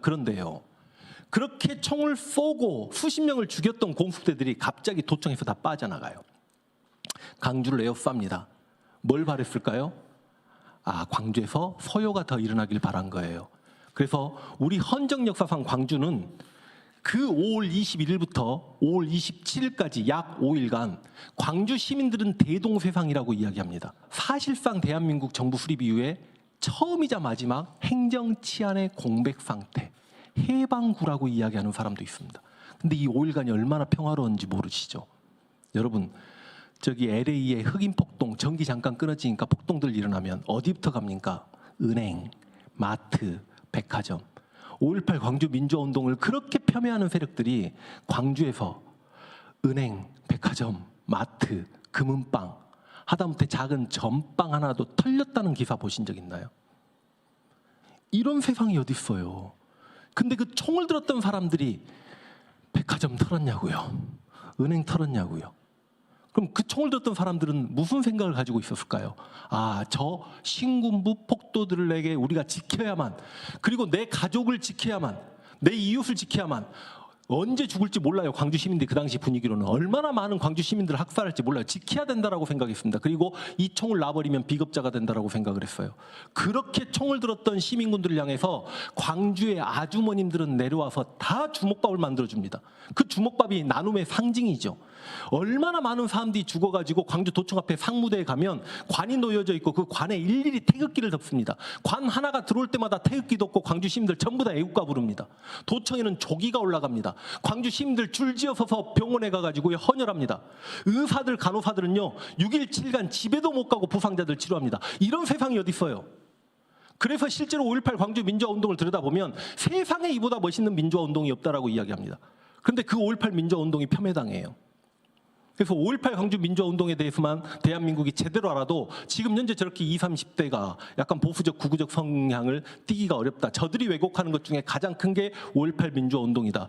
그런데요. 그렇게 총을 쏘고 수십 명을 죽였던 공수대들이 갑자기 도청에서 다 빠져나가요. 강주를 에워쌉니다. 뭘 바랬을까요? 아, 광주에서 서요가 더 일어나길 바란 거예요. 그래서 우리 헌정 역사상 광주는 그 5월 21일부터 5월 27일까지 약 5일간 광주 시민들은 대동세상이라고 이야기합니다. 사실상 대한민국 정부 수립 이후에 처음이자 마지막 행정 치안의 공백 상태, 해방구라고 이야기하는 사람도 있습니다. 근데 이 5일간이 얼마나 평화로운지 모르시죠? 여러분, 저기 LA의 흑인 폭동, 전기 잠깐 끊어지니까 폭동들 일어나면 어디부터 갑니까? 은행, 마트, 백화점. 5.18 광주 민주화운동을 그렇게 폄훼하는 세력들이 광주에서 은행, 백화점, 마트, 금은방, 하다못해 작은 전빵 하나도 털렸다는 기사 보신 적 있나요? 이런 세상이 어디 있어요? 근데 그 총을 들었던 사람들이 백화점 털었냐고요? 은행 털었냐고요? 그럼 그 총을 들었던 사람들은 무슨 생각을 가지고 있었을까요? 아, 저 신군부 폭도들에게 우리가 지켜야만, 그리고 내 가족을 지켜야만, 내 이웃을 지켜야만, 언제 죽을지 몰라요. 광주 시민들이 그 당시 분위기로는 얼마나 많은 광주 시민들을 학살할지 몰라요. 지켜야 된다라고 생각했습니다. 그리고 이 총을 놔버리면 비겁자가 된다라고 생각을 했어요. 그렇게 총을 들었던 시민군들을 향해서 광주의 아주머님들은 내려와서 다 주먹밥을 만들어 줍니다. 그 주먹밥이 나눔의 상징이죠. 얼마나 많은 사람들이 죽어가지고 광주 도청 앞에 상무대에 가면 관이 놓여져 있고 그 관에 일일이 태극기를 덮습니다. 관 하나가 들어올 때마다 태극기 덮고 광주 시민들 전부 다 애국가 부릅니다. 도청에는 조기가 올라갑니다. 광주 시민들 줄지어 서서 병원에 가가지고 헌혈합니다. 의사들 간호사들은요 6일 7간 집에도 못 가고 부상자들 치료합니다. 이런 세상이 어디 있어요? 그래서 실제로 5.18 광주 민주화 운동을 들여다보면 세상에 이보다 멋있는 민주화 운동이 없다라고 이야기합니다. 그런데 그 5.18 민주화 운동이 폄훼당해요. 그래서 5.18 광주 민주화 운동에 대해서만 대한민국이 제대로 알아도 지금 현재 저렇게 20, 30대가 약간 보수적 구구적 성향을 띠기가 어렵다. 저들이 왜곡하는 것 중에 가장 큰 게 5.18 민주화 운동이다.